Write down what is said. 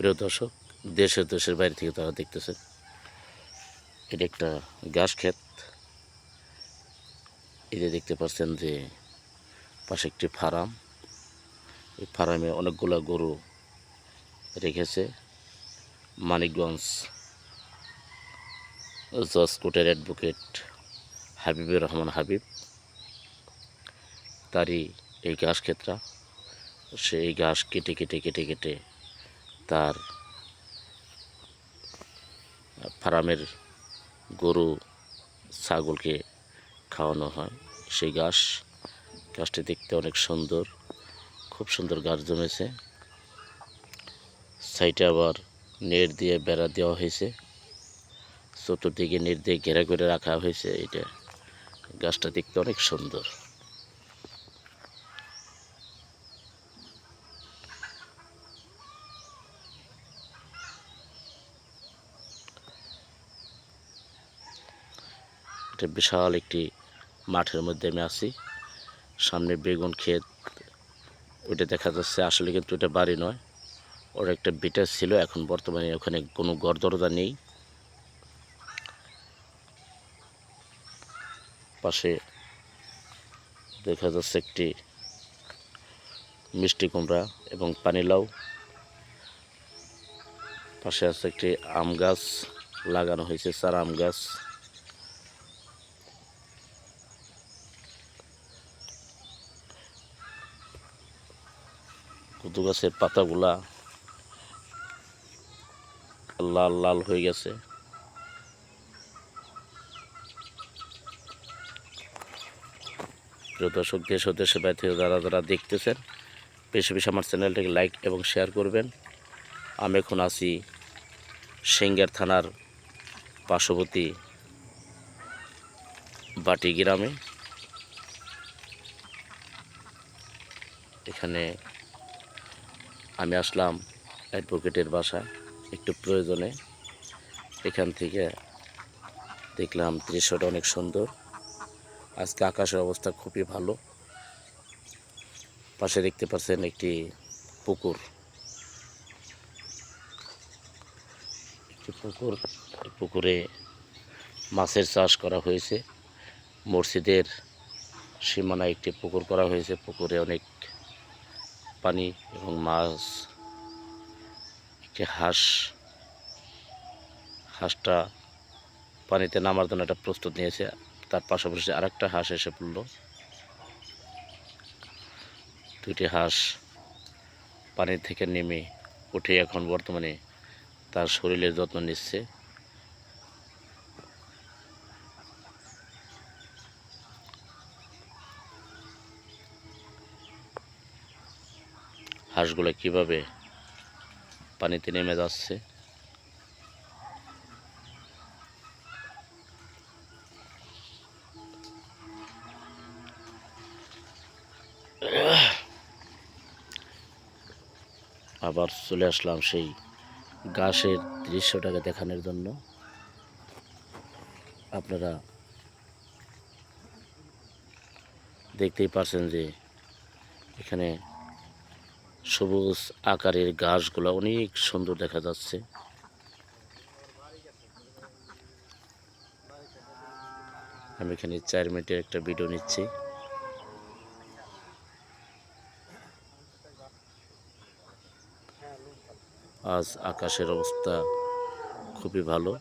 প্রিয় দর্শক দেশের দেশের বাইরে থেকে তারা দেখতেছেন এটা একটা ঘাস ক্ষেত। যে দেখতে পাচ্ছেন যে পাশে একটি ফার্ম। এই ফার্মে অনেকগুলো গরু রেখেছে। মানিকগঞ্জ জজ কোর্টের অ্যাডভোকেট হাবিবুর রহমান হাবিব, তারই এই ঘাস ক্ষেত্রা সে এই ঘাস কেটে কেটে কেটে কেটে তার ফার্মের গরু, ছাগলকে খাওয়ানো হয়। সেই ঘাস গাছটি দেখতে অনেক সুন্দর, খুব সুন্দর গাছ জমেছে। সাইডে আবার নেট দিয়ে বেড়া দেওয়া হয়েছে। চতুর্দিকে নেট দিয়ে ঘেরা করে রাখা হয়েছে। এটা গাছটা দেখতে অনেক সুন্দর। এটা বিশাল একটি মাঠের মধ্যে আমি আছি। সামনে বেগুন ক্ষেত, ওইটা দেখা যাচ্ছে। আসলে কিন্তু এটা বাড়ি নয়। ওর একটা বিটা ছিল, এখন বর্তমানে ওখানে কোনো ঘর নেই। পাশে দেখা যাচ্ছে একটি মিষ্টি কুমড়া এবং পানিলাউ পাশে আছে একটি আম গাছ, লাগানো হয়েছে চার আম গাছ। কদু গাছের পাতাগুলা লাল লাল হয়ে গেছে। প্রিয় দর্শক, দেশ ও দেশের বাইরে থেকে যারা যারা দেখতেছেন, বেশি বেশি আমার চ্যানেলটাকে লাইক এবং শেয়ার করবেন। আমি এখন আছি সিঙ্গার থানার পার্শ্ববর্তী বাটি গ্রামে। এখানে আমি আসলাম অ্যাডভোকেটের বাসা একটু প্রয়োজনে। এখান থেকে দেখলাম দৃশ্যটা অনেক সুন্দর। আজকে আকাশের অবস্থা খুবই ভালো। পাশে দেখতে পাচ্ছেন একটি পুকুর। একটি পুকুর। পুকুরে মাছের চাষ করা হয়েছে। মসজিদের সীমানায় একটি পুকুর করা হয়েছে। পুকুরে অনেক পানি এবং মাছ, একটি হাঁস। হাঁসটা পানিতে নামার জন্য একটা প্রস্তুত নিয়েছে। তার পাশাপাশি আরেকটা হাঁস এসে পড়ল। দুইটি হাঁস পানি থেকে নেমে উঠে এখন বর্তমানে তার শরীরের যত্ন নিচ্ছে। হাঁসগুলো কীভাবে পানিতে নেমে যাচ্ছে। আবার চলে আসলাম সেই গাছের দৃশ্যটাকে দেখানোর জন্য। আপনারা দেখতেই পারছেন যে এখানে সবুজ আকারের ঘাসগুলো অনেক সুন্দর দেখা যাচ্ছে। আমি এখানে চার মিনিটের একটা ভিডিও নিচ্ছি। আজ আকাশের অবস্থা খুবই ভালো।